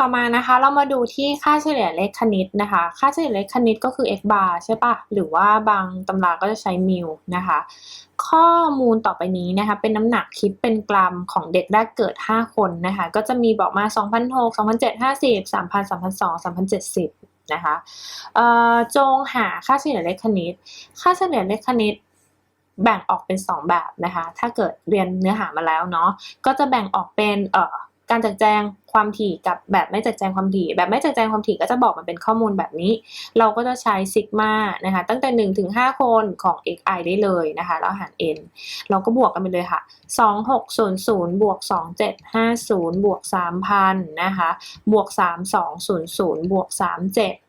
ต่อมานะคะเรามาดูที่ค่าเฉลี่ยเลขคณิตนะคะ ค่าเฉลี่ยเลขคณิตก็คือ x bar ใช่ปะหรือว่าบางตำราก็จะใช้มิลนะคะ ข้อมูลต่อไปนี้นะคะ เป็นน้ำหนักคิดเป็นกรัมของเด็กแรกเกิด 5 คนนะคะ ก็จะมีบอกมา2,600 2,750 3,000 3,200 3,070นะคะเอ่อจงหาค่าเฉลี่ยเลขคณิต ค่าเฉลี่ยเลขคณิตแบ่งออกเป็น 2 แบบนะคะ ถ้าเกิดเรียนเนื้อหามาแล้วเนาะก็จะแบ่งออกเป็นเอ่อ การจัดแจงความถี่กับแบบไม่จัดแจงความถี่ แบบไม่จัดแจงความถี่ก็จะบอกมันเป็นข้อมูลแบบนี้ เราก็จะใช้ซิกมานะคะตั้งแต่ 1 ถึง 5 คนของ xi ได้เลยนะคะ แล้วหาร n เราก็บวกกันไปเลยค่ะ 2600 บวก 2750 บวก 3,000 นะคะ บวก 3200 บวก 37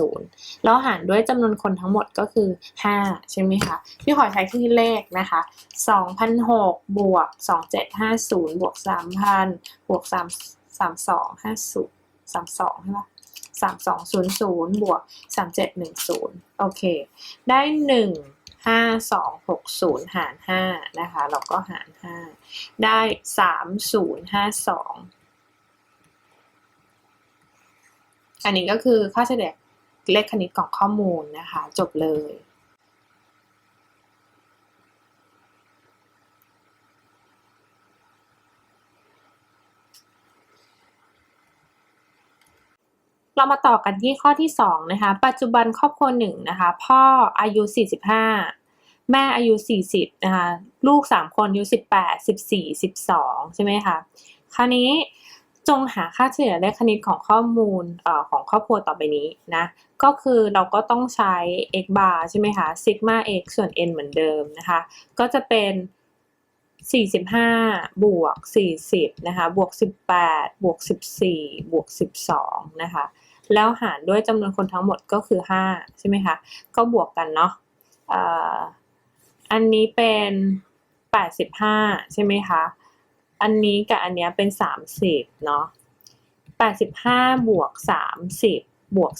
10 แล้วหารด้วยจำนวนคนทั้งหมดก็คือ 5 ใช่ไหมคะ พี่ขอใช้ที่เลขนะคะ2,006บวก2750บวก3,000บวก3 3250 32ใช่ปะ3200บวก3710 โอเค ได้ 1 5 2 6 0 หาร 5 นะคะเราก็หาร 5 ได้ 3052 อันนี้ก็คือค่าเฉลี่ยเลขคณิตของข้อมูลนะคะ จบเลยเรามาต่อกันที่ข้อที่2นะคะ ปัจจุบันครอบครัวหนึ่งนะคะ พ่ออายุ 45 แม่อายุ 40 นะคะ ลูก 3 คนอายุ 18 14 12 ใช่ไหมคะ คราวนี้ จงหาค่าเฉลี่ยเลขคณิตของข้อมูลอของครอบครัวต่อไปนี้นะ ก็คือเราก็ต้องใช้ x bar ใช่ไหมคะ sigma x ส่วน n เหมือนเดิมนะคะ ก็จะเป็น 45 บวก 40 นะคะ บวก 18 บวก 14 บวก 12 นะคะ แล้วหารด้วยจำนวนคนทั้งหมดก็คือ 5 ใช่ไหมคะ ก็บวกกันเนาะออันนี้เป็น 85 ใช่ไหมคะ อันนี้กับอันเนี้ยเป็น30เนาะ85บวก30บวก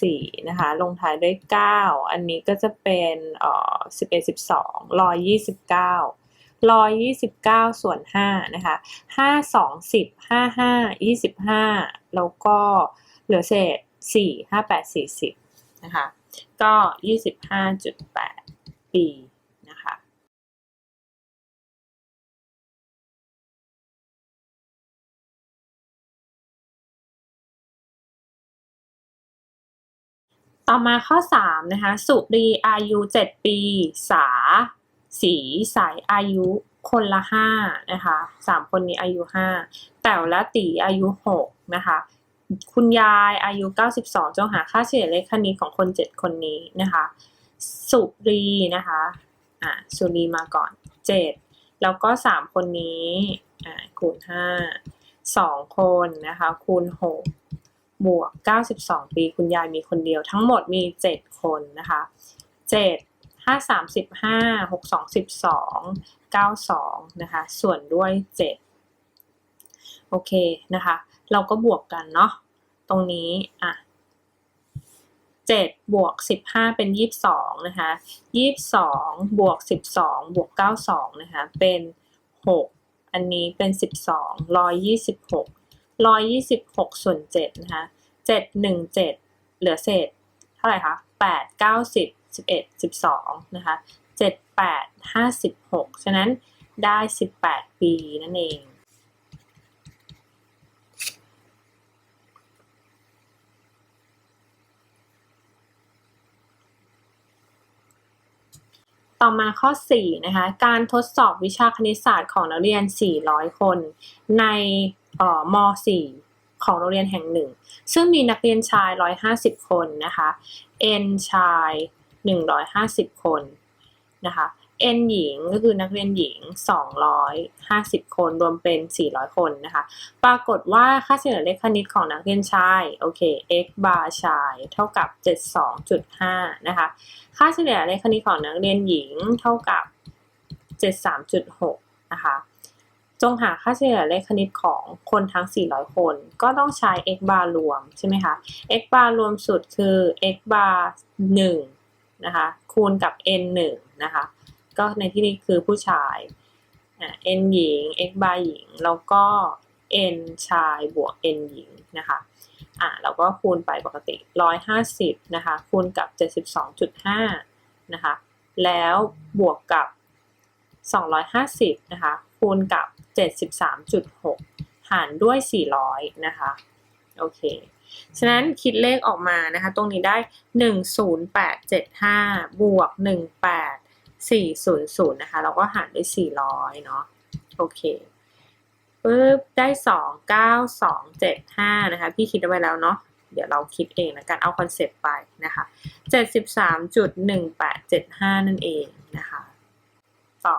14นะคะ ลงท้ายด้วย9อันนี้ก็จะเป็นเอ่อ11 12 129 129ส่วน5นะคะ5 2 10 5 5 25แล้วก็เหลือเศษ4 5 8 40นะคะ ก็25.8ปีนะคะ ต่อมาข้อ 3 นะคะ สุรีอายุ 7 ปี สา สีสายอายุคนละ 5 นะคะ 3 คนนี้อายุ 5 แต๋วและตีอายุ 6 นะคะ คุณยายอายุ 92 จงหาค่าเฉลี่ยเลขคณิตของคน 7 คนนี้นะคะ สุรีนะคะอ่าสุรีมาก่อน 7 แล้วก็ 3 คนนี้อ่าคูณ 5 2 คนนะคะ คูณ 6 บวก 92 ปี คุณยายมีคนเดียว ทั้งหมดมี 7 คนนะคะ 7 5 3 15 6 2 12 92 นะคะ ส่วนด้วย 7 โอเคนะคะ เราก็บวกกันเนาะ ตรงนี้ อะ 7 บวก 15 เป็น 22 นะคะ 22 บวก 12 บวก 92 นะคะ เป็น 6 อันนี้เป็น 12 126 ร้อยยี่สิบหกส่วนเจ็ดนะคะเจ็ดหนึ่งเจ็ดเหลือเศษ เท่าไหร่คะแปดเก้าสิบสิบเอ็ดสิบสองนะคะเจ็ดแปดห้าสิบหกฉะนั้นได้สิบแปดปีนั่นเองต่อมาข้อ4นะคะการทดสอบวิชาคณิตศาสตร์ของนักเรียน 400 คน ใน ม .4 ของโรงเรียนแห่งหนึ่ง ซึ่งมีนักเรียนชาย 150 คนนะคะ N ชาย 150 คนนะคะ N หญิงก็คือนักเรียนหญิง 250 คน รวมเป็น 400 คนนะคะ ปรากฏว่าค่าเฉลี่ยเลขคณิตของนักเรียนชาย โอเค x bar ชาย เท่ากับ 72.5 นะคะ ค่าเฉลี่ยเลขคณิตของนักเรียนหญิงเท่ากับ 73.6 นะคะ จงหาค่าเฉลี่ยเลขคณิตของคนทั้ง 400 คน ก็ต้องใช้ x bar รวมใช่ไหมคะ x bar รวมสุดคือ x bar 1นะคะคูณกับ n 1นะคะ ก็ในที่นี้คือผู้ชาย n หญิง x bar หญิง แล้วก็ n ชายบวก n หญิงนะคะอ่าเราก็คูณไปปกติ 150นะคะคูณกับ 72.5นะคะแล้วบวกกับ 250นะคะ คูณกับ 73.6 หารด้วย 400 นะคะ โอเค ฉะนั้นคิดเลขออกมานะคะ ตรงนี้ได้ 10875 บวก 18400 นะคะเราก็หารด้วย 400 เนาะ โอเคปึ๊บได้ 29275 นะคะ พี่คิดเอาไว้แล้วเนาะเดี๋ยวเราคิดเองนะกันเอาคอนเซปต์ไปนะคะ 73.1875 นั่นเองนะคะ ต่อ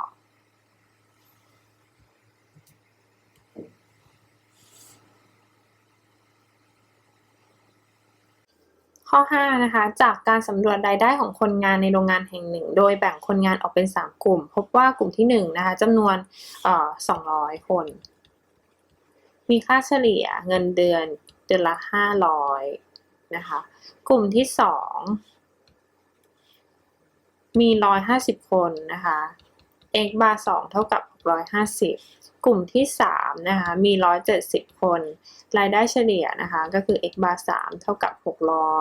ข้อ5นะคะจากการสำรวจรายได้ของคนงานในโรงงานแห่งหนึ่ง โดยแบ่งคนงานออกเป็น 3 กลุ่ม พบว่ากลุ่มที่1นะคะจำนวนเอ่อ200 คน มีค่าเฉลี่ยเงินเดือนเดือนละ 500นะคะกลุ่มที่ 2 มี 150 คนนะคะ x bar 2 เท่ากับ 650 กลุ่มที่ 3 นะคะ มี 170 คน รายได้เฉลี่ยนะคะ ก็คือ x bar 3 เท่ากับ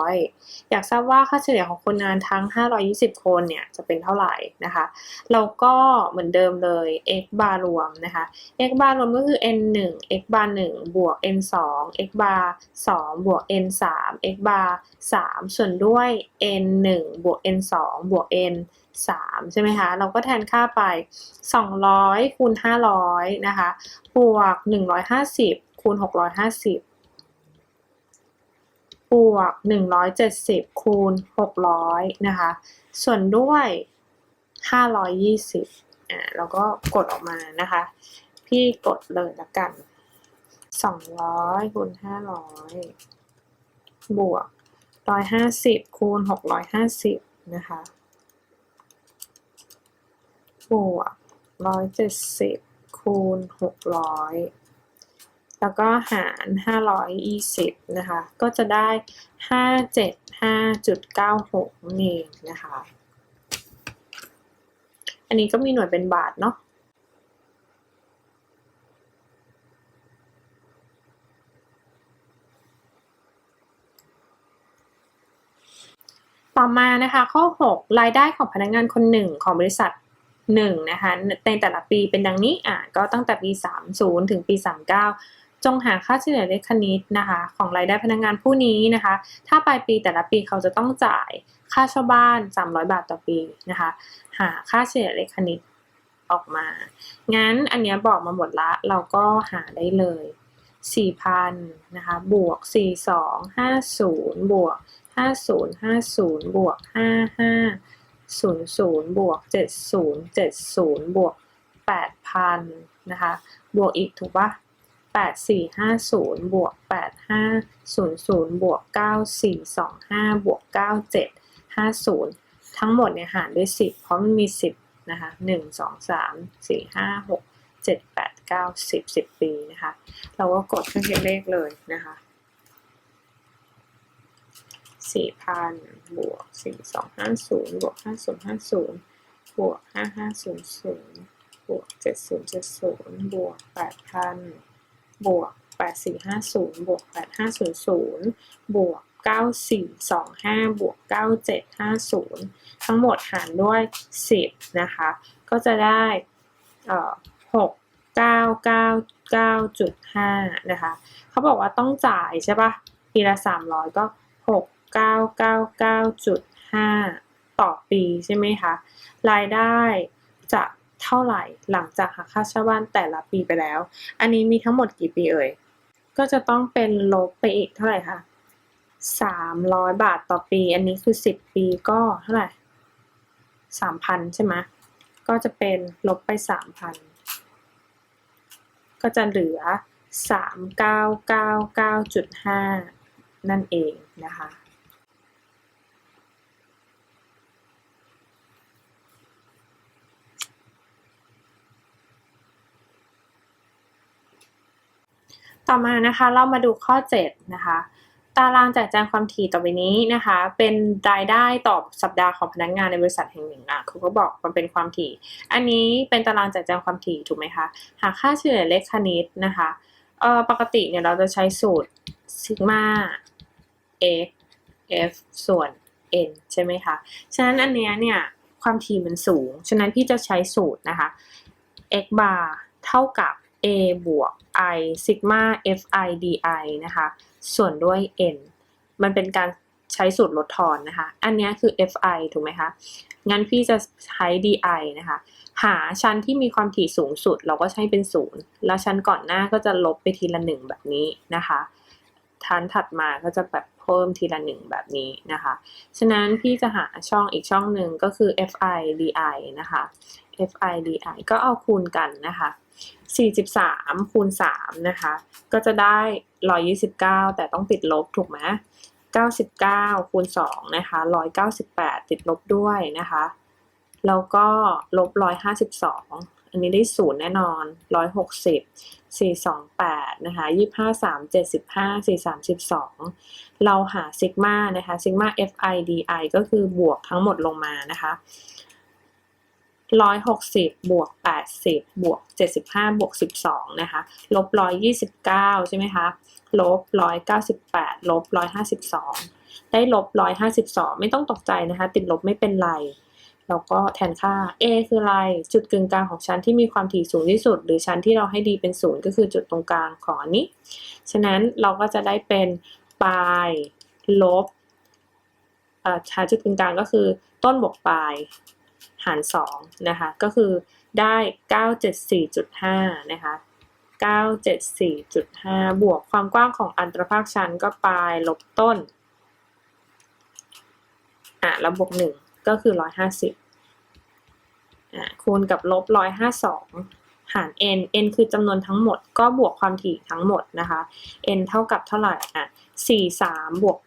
600 อยากทราบว่าค่าเฉลี่ยของคนงานทั้ง 520 คนเนี่ย จะเป็นเท่าไหร่นะคะ เราก็เหมือนเดิมเลย x bar รวมนะคะ x bar รวมก็คือ n 1 x bar 1บวก n 2 x bar 2บวก n 3 x bar 3ส่วนด้วย n 1บวก n 2บวก n 3 ใช่ไหมคะ เราก็แทนค่าไป 200คูณ500 นะคะ บวก 150คูณ650 บวก 170คูณ600 นะคะ ส่วนด้วย 520อ่าแล้วก็กดออกมานะคะ พี่กดเลยละกัน 200คูณ500 บวก 150คูณ650 นะคะ บวก170คูณ600แล้วก็หาร520นะคะ ก็จะได้575.96นั่นเองนะคะ อันนี้ก็มีหน่วยเป็นบาทเนาะต่อมานะคะข้อ 6 รายได้ของพนักงานคนหนึ่งของบริษัท หนึ่งนะคะในแต่ละปีเป็นดังนี้อะก็ตั้งแต่ปี 30 ถึงปี 39 จงหาค่าเฉลี่ยเลขคณิตนะคะของรายได้พนักงานผู้นี้นะคะ ถ้าปลายปีแต่ละปีเขาจะต้องจ่ายค่าเช่าบ้าน 300 บาทต่อปีนะคะ หาค่าเฉลี่ยเลขคณิตออกมา งั้นอันเนี้ยบอกมาหมดละ เราก็หาได้เลย 4,000นะคะ บวก 4250 บวก 5050 บวก 55 ศูนย์ศูนย์บวกเจ็ดศูนย์เจ็ดศูนย์บวกแปดพันนะคะ บวกอีกถูกปะแปดสี่ห้าศูนย์บวกแปดห้าศูนย์ศูนย์บวกเก้าสี่สองห้าบวกเก้าเจ็ดห้าศูนย์ทั้งหมดเนี่ยหารด้วยสิบเพราะมันมีสิบนะคะหนึ่งสองสามสี่ห้าหกเจ็ดแปดเก้าสิบสิบปีนะคะ เราก็กดเครื่องคิดเลขเลยนะคะ สี่พันบวกสี่สองห้าศูนย์บวกห้าศูนย์ห้าศูนย์บวกห้าห้าศูนย์ศูนย์บวกเจ็ดศูนย์เจ็ดศูนย์บวกแปดพันบวกแปดสี่ห้าศูนย์บวกแปดห้าศูนย์ศูนย์บวกเก้าสี่สองห้าบวกเก้าเจ็ดห้าศูนย์ทั้งหมดหารด้วยสิบนะคะ ก็จะได้เอ่อหกเก้าเก้าเก้าจุดห้านะคะ เขาบอกว่าต้องจ่ายใช่ปะปีละสามร้อยก็หก 999.5 ต่อปีใช่ไหมคะ รายได้จะเท่าไหร่หลังจากหักค่าเช่าบ้านแต่ละปีไปแล้ว อันนี้มีทั้งหมดกี่ปีเอ่ย ก็จะต้องเป็นลบไปอีกเท่าไหร่คะ300 บาทต่อปี อันนี้คือ 10 ปีก็เท่าไหร่ 3,000 ใช่ไหมก็จะเป็นลบไป 3,000 ก็จะเหลือ 3999.5 นั่นเองนะคะ ต่อมานะคะเรามาดูข้อ 7 นะคะ ตารางแจกแจงความถี่ต่อไปนี้นะคะ เป็นรายได้ต่อสัปดาห์ของพนักงานในบริษัทแห่งหนึ่งอะเขาก็บอกมันเป็นความถี่ อันนี้เป็นตารางแจกแจงความถี่ถูกไหมคะหาค่าเฉลี่ยเลขคณิตนะคะเอ่อปกติเนี่ยเราจะใช้สูตรซิกมา x f ส่วน n ใช่ไหมคะ ฉะนั้นอันเนี้ยเนี่ยความถี่มันสูง ฉะนั้นพี่จะใช้สูตรนะคะ x bar เท่ากับ a บวก i ซิกมา fi di นะคะ ส่วนด้วย n มันเป็นการใช้สูตรลดทอนนะคะ อันนี้คือ fi ถูกไหมคะ งั้นพี่จะใช้ di นะคะ หาชั้นที่มีความถี่สูงสุดเราก็ใช้เป็นศูนย์แล้วชั้นก่อนหน้าก็จะลบไปทีละหนึ่งแบบนี้นะคะ ชั้นถัดมาก็จะแบบเพิ่มทีละหนึ่งแบบนี้นะคะ ฉะนั้นพี่จะหาช่องอีกช่องหนึ่งก็คือ fi di นะคะ fi di ก็เอาคูณกันนะคะ 43คูณ3นะคะ ก็จะได้ 129 แต่ต้องติดลบถูกไหม99คูณ2นะคะ198 ติดลบด้วยนะคะ แล้วก็ลบ 152 อันนี้ได้ศูนย์แน่นอน 160 428นะคะ25 3 75 4 32 เราหาซิกมานะคะซิกมา fi di ก็คือบวกทั้งหมดลงมานะคะ ร้อยหกสิบบวกแปดสิบบวกเจ็ดสิบห้าบวกสิบสองนะคะลบร้อยยี่สิบเก้าใช่ไหมคะลบร้อยเก้าสิบแปดลบร้อยห้าสิบสองได้ลบร้อยห้าสิบสองไม่ต้องตกใจนะคะ ติดลบไม่เป็นไร แล้วก็แทนค่า a คืออะไร จุดกึ่งกลางของชั้นที่มีความถี่สูงที่สุด หรือชั้นที่เราให้ดีเป็นศูนย์ก็คือจุดตรงกลางของอันนี้ ฉะนั้นเราก็จะได้เป็นปลายลบอ่าหาจุดกึ่งกลางก็คือต้นบวกปลาย หาร2นะคะ ก็คือได้ 974.5 นะคะ 974.5 บวกความกว้างของอันตรภาคชั้นก็ปลายลบต้น อะแล้วบวก 1 ก็คือ 150 อะคูณกับลบ 152 หาร n n คือจำนวนทั้งหมด ก็บวกความถี่ทั้งหมดนะคะ n เท่ากับเท่าไหร่อะ43บวก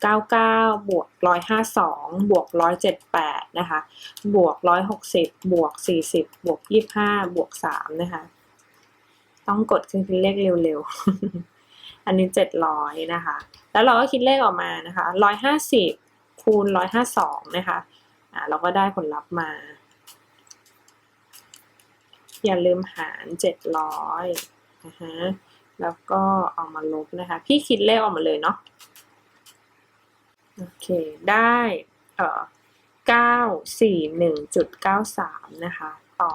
99บวก152บวก178นะคะบวก160บวก40บวก25บวก3นะคะ ต้องกดเครื่องคิดเลขเร็วๆ อันนี้ 700นะคะ แล้วเราก็คิดเลขออกมานะคะ150คูณ152นะคะอ่าเราก็ได้ผลลัพธ์มา อย่าลืมหาร700นะคะแล้วก็เอามาลบนะคะ พี่คิดเลขออกมาเลยเนาะโอเค ได้เอ่อเก้าสี่หนึ่งจุดเก้าสามนะคะตอ